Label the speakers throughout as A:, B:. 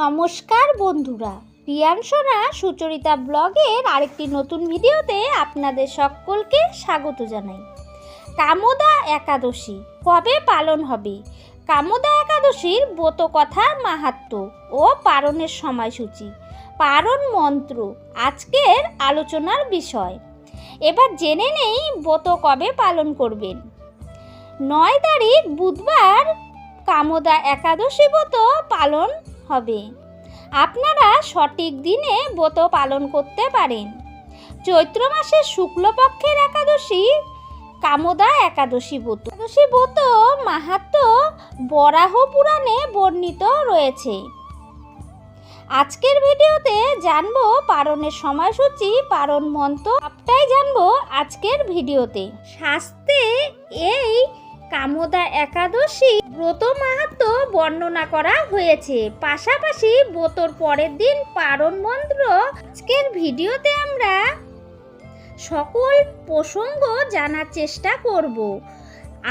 A: নমস্কার বন্ধুরা প্রিয়াংশনা সুচরিতা ব্লগের আরেকটি নতুন ভিডিওতে আপনাদের সকলকে স্বাগত জানাই। কামোদা একাদশী কবে পালন হবে? কামোদা একাদশীর ব্রত কথা মাহাত্ম ও পারণের সময়সূচি, পারণ মন্ত্র আজকের আলোচনার বিষয়। এবার জেনে নেই ব্রত কবে পালন করবেন। নয় তারিখ বুধবার কামোদা একাদশী ব্রত পালন হবে। আপনারা সঠিক দিনে ব্রত পালন করতে পারেন। চৈত্র মাসের শুক্লপক্ষের একাদশী, কামদা একাদশী ব্রত। একাদশী ব্রত মাহাত্ম বরাহ পুরাণে বর্ণিত রয়েছে। আজকের ভিডিওতে জানব পারণের সময়সূচি, পারণ মন্ত্র জানব আজকের ভিডিওতে। শাস্ত্রে এই কামোদা একাদশী ব্রত মাহাত্ম বর্ণনা করা হয়েছে। পাশাপাশি ব্রতর পরের দিন পারণ মন্ত্র আজকের ভিডিওতে আমরা সকল প্রসঙ্গ জানার চেষ্টা করব।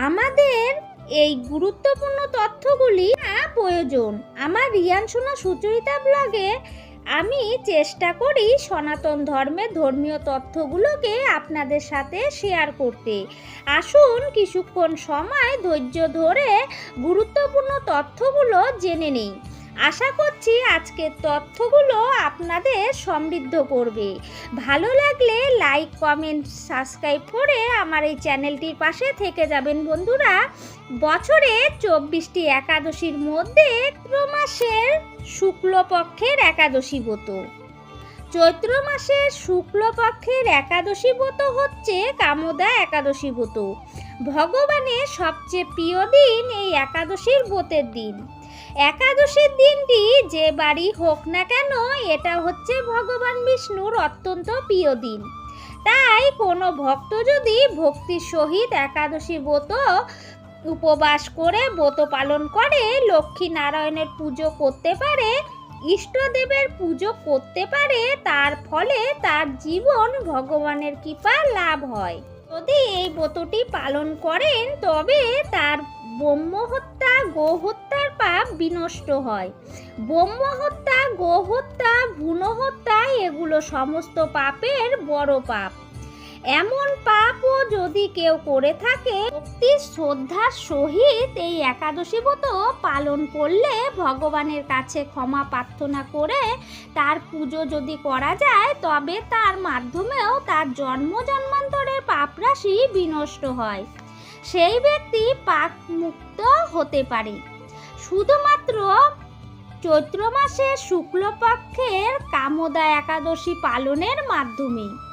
A: আমাদের এই গুরুত্বপূর্ণ তথ্যগুলি প্রয়োজন। আমার রিয়ান সোনা সুচরিতা ব্লগে আমি চেষ্টা করি সনাতন ধর্মের ধর্মীয় তথ্যগুলোকে আপনাদের সাথে শেয়ার করতে। আসুন কিছুক্ষণ সময় ধৈর্য ধরে গুরুত্বপূর্ণ তথ্যগুলো জেনে নিই। আশা করছি আজকের তথ্যগুলো আপনাদের সমৃদ্ধ করবে। ভালো লাগলে লাইক কমেন্ট সাবস্ক্রাইব করে আমার এই চ্যানেলটির পাশে থেকে যাবেন বন্ধুরা। বছরে চব্বিশটি একাদশীর মধ্যে মাসের শুক্লপক্ষের একাদশী ব্রত। চৈত্র মাসের শুক্লপক্ষের একাদশী ব্রত হচ্ছে কামদা একাদশী ব্রত। ভগবানের সবচেয়ে প্রিয় দিন এই একাদশীর ব্রতের দিন। একাদশীর দিনটি যে বাড়ি হোক না কেন, এটা হচ্ছে ভগবান বিষ্ণুর অত্যন্ত প্রিয় দিন। তাই কোনো ভক্ত যদি ভক্তির সহিত একাদশী ব্রত উপবাস করে ব্রত পালন করে, লক্ষ্মী নারায়ণের পুজো করতে পারে, ইষ্টদেবের পুজো করতে পারে, তার ফলে তার জীবন ভগবানের কৃপা লাভ হয়। যদি এই ব্রতটি পালন করেন, তবে তার ব্রহ্মহত্যা, গোহত্যার পাপ বিনষ্ট হয়। ব্রহ্মহত্যা, গোহত্যা গো হত্যা ভ্রূণ হত্যা এগুলো সমস্ত পাপের বড় পাপ। এমন পাপও যদি কেউ করে থাকে, ভক্তি শ্রদ্ধার সহিত এই একাদশী ব্রত পালন করলে ভগবানের কাছে ক্ষমা প্রার্থনা করে তার পুজো যদি করা যায়, তবে তার মাধ্যমেও তার জন্ম জন্মান্তরের পাপ রাশি বিনষ্ট হয়। সেই ব্যক্তি পাপ মুক্ত হতে পারে। শুধুমাত্র চৈত্র মাসের শুক্লপক্ষের কামদা একাদশী পালনের মাধ্যমে।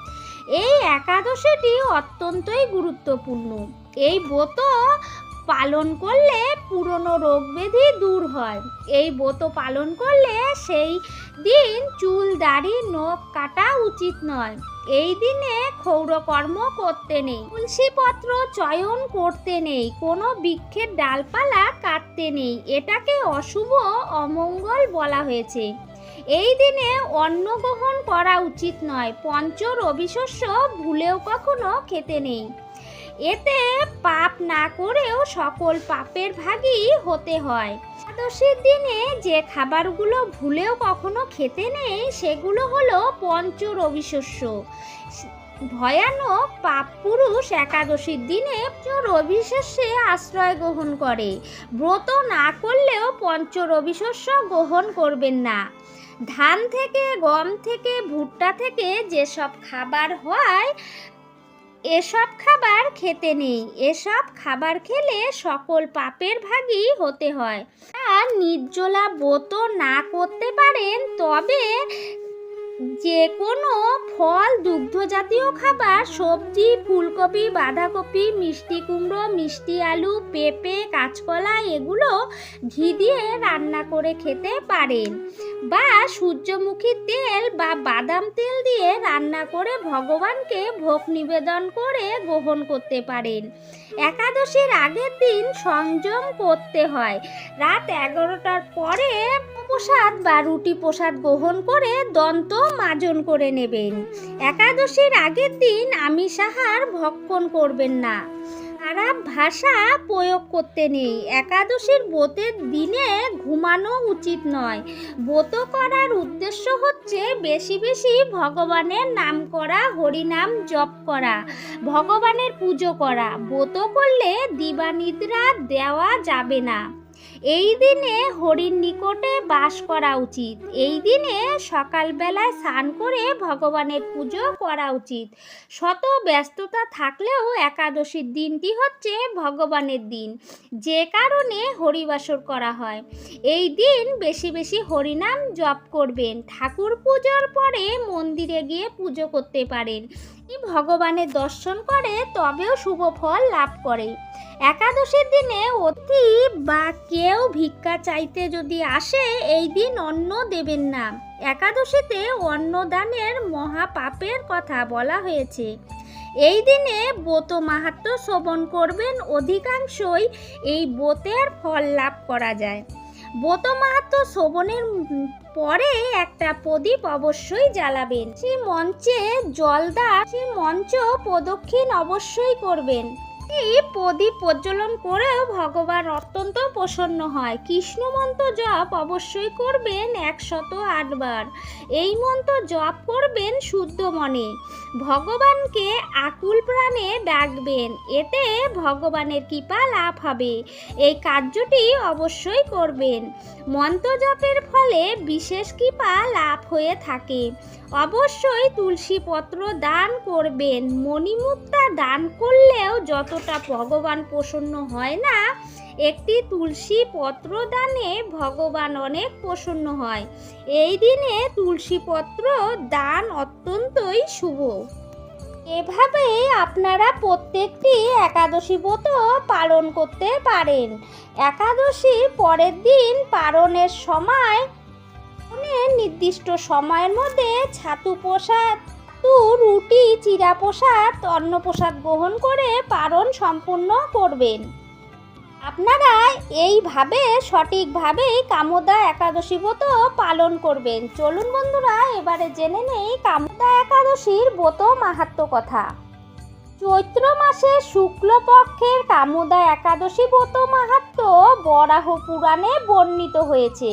A: এই একাদশীটি অত্যন্তই গুরুত্বপূর্ণ। এই ব্রত পালন করলে পুরনো রোগ ব্যাধি দূর হয়। এই ব্রত পালন করলে সেই দিন চুল, দাড়ি, নখ কাটা উচিত নয়। এই দিনে ক্ষৌরকর্ম করতে নেই তুলসী পত্র চয়ন করতে নেই, কোনো বৃক্ষের ডালপালা কাটতে নেই। এটাকে অশুভ অমঙ্গল বলা হয়েছে। এই দিনে অন্ন গ্রহণ করা উচিত নয়। পঞ্চ রবিশস্য ভুলেও কখনো খেতে নেই। এতে পাপ না করেও সকল পাপের ভাগই হতে হয়। একাদশীর দিনে যে খাবারগুলো ভুলেও কখনো খেতে নেই, সেগুলো হলো পঞ্চ রবিশস্য ভয়ানক পাপ পুরুষ একাদশীর দিনে রবিশস্যে আশ্রয় গ্রহণ করে। ব্রত না করলেও পঞ্চ রবিশস্য গ্রহণ করবেন না। ধান থেকে, গম থেকে, ভুট্টা থেকে যেসব খাবার হয়, এসব খাবার খেতে নেই। এসব খাবার খেলে সকল পাপের ভাগই হতে হয়। আর নির্জলা ব্রত না করতে পারেন, তবে যে কোনো ফল দুগ্ধ জাতীয় খাবার, সবজি, ফুলকপি, বাঁধাকপি, মিষ্টি কুমড়ো, মিষ্টি আলু, পেঁপে, কাঁচকলা, এগুলো ঘি দিয়ে রান্না করে খেতে পারেন। বা সূর্যমুখী তেল বা বাদাম তেল দিয়ে রান্না করে ভগবানকে ভোগ নিবেদন করে গ্রহণ করতে পারেন। একাদশীর আগের দিন সংযম করতে হয়। রাত এগারোটার পরে প্রসাদ বা রুটি প্রসাদ গ্রহণ করে দন্ত মাজন করে নেবেন। একাদশীর আগের দিন আমিষ আহার ভক্ষণ করবেন না। খারাপ ভাষা প্রয়োগ করতে নেই। একাদশীর ব্রতের দিনে ঘুমানো উচিত নয়। ব্রত করার উদ্দেশ্য হচ্ছে বেশি বেশি ভগবানের নাম করা, হরিনাম জপ করা, ভগবানের পুজো করা। ব্রত করলে দিবানিদ্রা দেওয়া যাবে না। এই দিনে হরির নিকটে বাস করা উচিত। এই দিনে সকালবেলায় স্নান করে ভগবানের পুজো করা উচিত। শত ব্যস্ততা থাকলেও একাদশীর দিনটি হচ্ছে ভগবানের দিন। যে কারণে হরিবাসর করা হয়। এই দিন বেশি বেশি হরিনাম জপ করবেন। ঠাকুর পুজোর পরে মন্দিরে গিয়ে পুজো করতে পারেন। ভগবানের দর্শন করে তবেও শুভ ফল লাভ করে। একাদশীর দিনে অতি বা কেউ ভিক্ষা চাইতে যদি আসে, এই দিন অন্ন দেবেন না। একাদশীতে অন্নদানের মহাপাপের কথা বলা হয়েছে। এই দিনে ব্রত মাহাত্ম শ্রবণ করবেন, অধিকাংশই এই ব্রতের ফল লাভ করা যায়। ব্রত মাহাত্ম শ্রবণের পরে একটা প্রদীপ অবশ্যই জ্বালাবেন। সেই মঞ্চে জলদা সেই মঞ্চ প্রদক্ষিণ অবশ্যই করবেন। এই প্রদীপ প্রজ্বলন করেও ভগবান অত্যন্ত প্রসন্ন হয়। কৃষ্ণ মন্ত্র জপ অবশ্যই করবেন একশত আটবার এই মন্ত্র জপ করবেন শুদ্ধ মনে। ভগবানকে আকুল প্রাণে ডাকবেন, এতে ভগবানের কৃপা লাভ হবে। এই কার্যটি অবশ্যই করবেন। মন্ত্র জপের ফলে বিশেষ কৃপা লাভ হয়ে থাকে। অবশ্যই তুলসী পত্র দান করবেন, মণিমুক্তা দান করলেও যতটা ভগবান প্রসন্ন হয় না, একটি তুলসী পত্র দানে ভগবান অনেক প্রসন্ন হয়। এই দিনে তুলসী পত্র দান অত্যন্তই শুভ। এভাবেই আপনারা প্রত্যেকটি একাদশী ব্রত পালন করতে পারেন। একাদশী পরের দিন পালনের সময়, নির্দিষ্ট সময়ের মধ্যে ছাতু প্রসাদ তু রুটি চিরা প্রসাদ অন্ন প্রসাদ গ্রহণ করে পালন সম্পূর্ণ করবেন। আপনারা এইভাবে সঠিকভাবেই কামদা একাদশী ব্রত পালন করবেন। চলুন বন্ধুরা, এবারে জেনে নেই কামদা একাদশীর ব্রত মাহাত্ম কথা। চৈত্র মাসে শুক্লপক্ষের কামদা একাদশী ব্রত মাহাত্ম বরাহ পুরাণে বর্ণিত হয়েছে।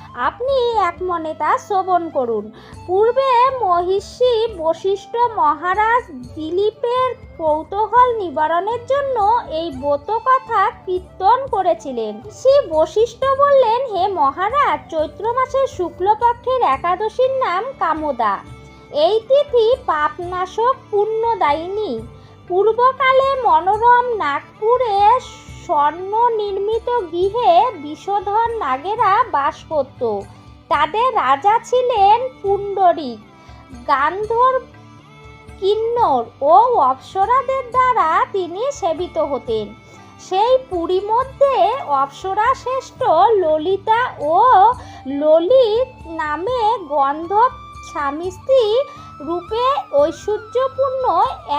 A: আপনি এক মনে তা শ্রবণ করুন। পূর্বে মহিষী বশিষ্ঠ মহারাজ দিলীপের কৌতূহল নিবারণের জন্য এই ব্রত কথা কীর্তন করেছিলেন। শ্রী বশিষ্ঠ বললেন, হে মহারাজ, চৈত্র মাসের শুক্লপক্ষের একাদশীর নাম কামদা। এই তিথি পাপনাশক পুণ্যদায়িনী। পূর্বকালে মনোরম নাগপুরে স্বর্ণ নির্মিত গৃহে বিষধর নাগেরা বাস করত। তাদের রাজা ছিলেন পুণ্ডরিক। গান্ধর কিন্নর ও অপ্সরাদের দ্বারা তিনি সেবিত হতেন। সেই পুরী মধ্যে অপ্সরা শ্রেষ্ঠ ললিতা ও ললিত নামে গন্ধব স্বামী স্ত্রী রূপে ঐশ্বর্যপূর্ণ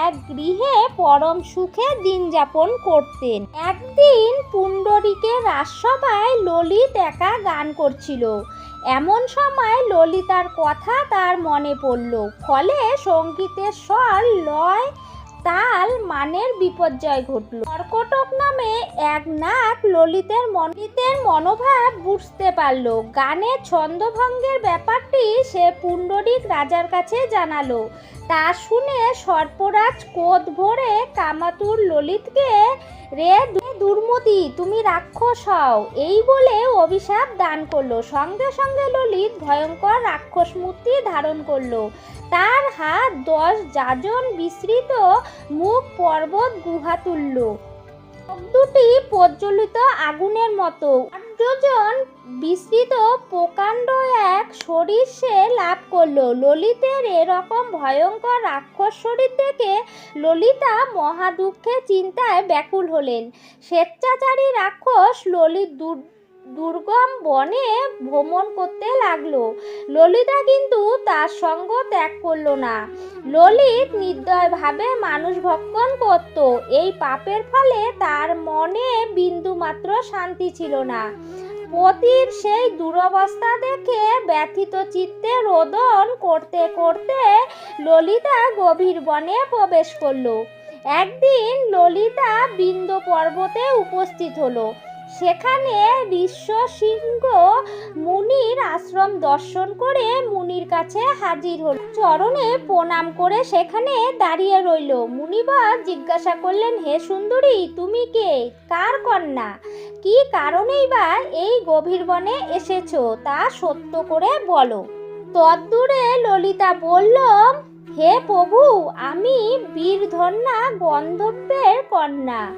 A: এক গৃহে পরম সুখে দিন যাপন করতেন। একদিন পুণ্ডরীকে রাজসভায় ললিত একা গান করছিল। এমন সময় ললিতার কথা তার মনে পড়ল। ফলে সঙ্গীতের স্বর লয় তাল মানের বিপর্যয় ঘটল। কর্কটক নামে এক নাক ললিতের মনিতের মনোভাব বুঝতে পারল। গানে ছন্দভঙ্গের ব্যাপারটি সে পুণ্ডরিক রাজার কাছে জানালো। তা শুনে সর্পরাজ কোদ ভরে কামাতুর ললিতকে, রে দুর্মতি, তুমি রাক্ষস হও। এই বলে অভিশাপ দান করল। সঙ্গে সঙ্গে ললিত ভয়ঙ্কর রাক্ষস মূর্তি ধারণ করল। তার হাত দশ যাজন বিস্তৃত মুখ পর্বত গুহা তুলল। দুটি প্রজ্বলিত আগুনের মতো। আটজন বিস্তৃত প্রকাণ্ড এক শরীর সে লাভ করল। ললিতের এরকম ভয়ঙ্কর রাক্ষস শরীর দেখে ললিতা মহা দুঃখে চিন্তায় ব্যাকুল হলেন। স্বেচ্ছাচারী রাক্ষস ললিত দুর্গম বনে ভ্রমণ করতে লাগল। ললিতা কিন্তু তার সঙ্গ ত্যাগ করল না। ললিত নির্দয়ভাবে মানুষ ভক্ষণ করত। এই পাপের ফলে তার মনে বিন্দুমাত্র শান্তি ছিল না। পতির সেই দুরবস্থা দেখে ব্যথিত চিত্তে রোদন করতে করতে ললিতা গভীর বনে প্রবেশ করল। একদিন ললিতা বিন্দ পর্বতে উপস্থিত হলো। সেখানে ঋষ্য সিংহ মুনির আশ্রম দর্শন করে মুনির কাছে হাজির হল। চরণে প্রণাম করে সেখানে দাঁড়িয়ে রইল। মুনিবার জিজ্ঞাসা করলেন, হে সুন্দরী, তুমি কে? কার কন্যা? কি কারণেই বা এই গভীর বনে এসেছ? তা সত্য করে বলো। তদ্দূরে ললিতা বলল, হে প্রভু, আমি বীরধন্যা গন্ধব্যের কন্যা।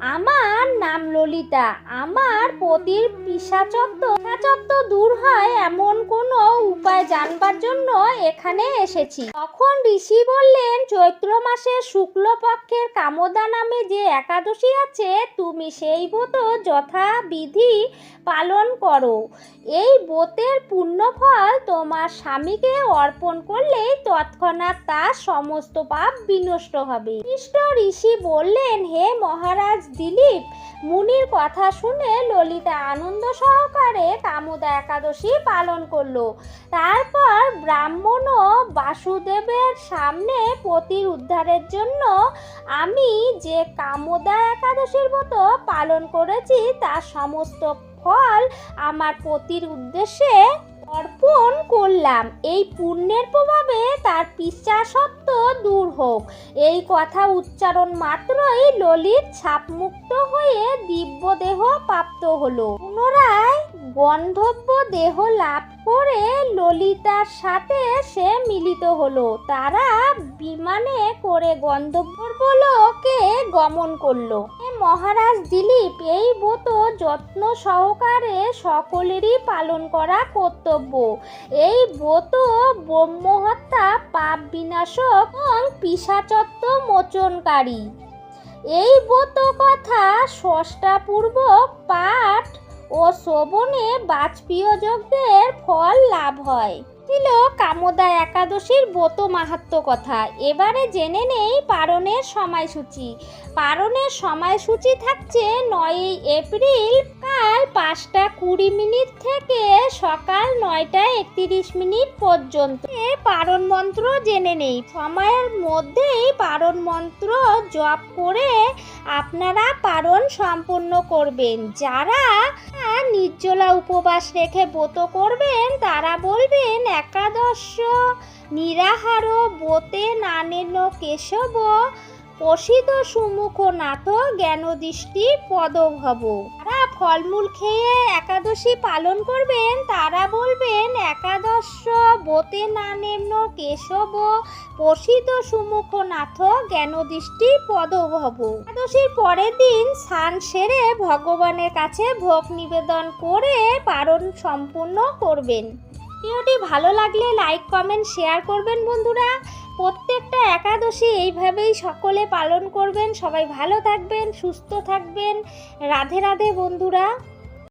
A: আমার নাম ললিতা। আমার পতির পিসাচত্ব। পিসাচত্ব দূর হয় এমন কোনো উপায় জানবার জন্য এখানে এসেছি। তখন ঋষি বললেন, চৈত্র মাসের শুক্লপক্ষের কামদা নামে যে একাদশী আছে, তুমি সেই ব্রত যথাবিধি পালন করো। এই ব্রতের পুণ্যফল তোমার স্বামীকে অর্পণ করলেই তৎক্ষণাৎ তার সমস্ত পাপ বিনষ্ট হবে। কৃষ্ণ ঋষি বললেন, হে মহারাজ দিলীপ মুনির কথা শুনে ললিতা আনন্দ সহকারে কামদা একাদশী পালন করল। তারপর ব্রাহ্মণ ও বাসুদেবের সামনে পতির উদ্ধারের জন্য আমি যে কামদা একাদশীর মতো পালন করেছি, তার সমস্ত ফল আমার পতির উদ্দেশ্যে অর্পণ করলাম। এই পুণ্যের প্রভাবে তার পিচ্ছাসত্ব দূর হোক। এই কথা উচ্চারণ মাত্রই ললিত ছাপমুক্ত হয়ে দিব্য দেহ প্রাপ্ত হলো। পুনরায় গন্ধব্য দেহ লাভ করে ললিতার সাথে সে মিলিত হলো। তারা বিমানে করে গন্ধব্যলোকে গমন করল। মহারাজ দিলীপ এই ব্রত যত্ন সহকারে সকলেরই পালন করা কর্তব্য। এই ব্রত ব্রহ্মহত্যা, পাপ বিনাশক এবং পিসাচত্ব মোচনকারী। এই ব্রত কথা ষষ্ঠাপূর্বক পাঠ ও শ্রবণে বাজপেয়ী যজ্ঞের ফল লাভ হয়। ছিল কামদা একাদশীর ব্রত মাহাত্ম কথা। এবারে জেনে নেই পারণের সময়সূচি। পারণের সময়সূচি থাকছে নয়ই এপ্রিল কাল পাঁচটা কুড়ি মিনিট থেকে সকাল নয়টা একত্রিশ মিনিট পর্যন্ত। পারণ মন্ত্র জেনে নেই। সময়ের মধ্যেই পারণ মন্ত্র জপ করে আপনারা পারণ সম্পূর্ণ করবেন। যারা নির্জলা উপবাস রেখে ব্রত করবেন, তারা বলবেন একাদশ, নিরাহার বোতে নানেন কেশব, প্রসিদ্ধ সুমুখ নাথ জ্ঞানদৃষ্টি পদভব। তারা ফলমূল খেয়ে একাদশী পালন করবেন, তারা বলবেন, একাদশ বোতে নানেন কেশব, প্রসিদ্ধ সুমুখ নাথ জ্ঞানদৃষ্টি পদভব। একাদশীর পরের দিন স্নান সেরে ভগবানের কাছে ভোগ নিবেদন করে পালন সম্পূর্ণ করবেন। ভিডিওটি ভালো লাগলে লাইক কমেন্ট শেয়ার করবেন বন্ধুরা। প্রত্যেকটা একাদশী এইভাবেই সকলে পালন করবেন। সবাই ভালো থাকবেন, সুস্থ থাকবেন। রাধে রাধে বন্ধুরা।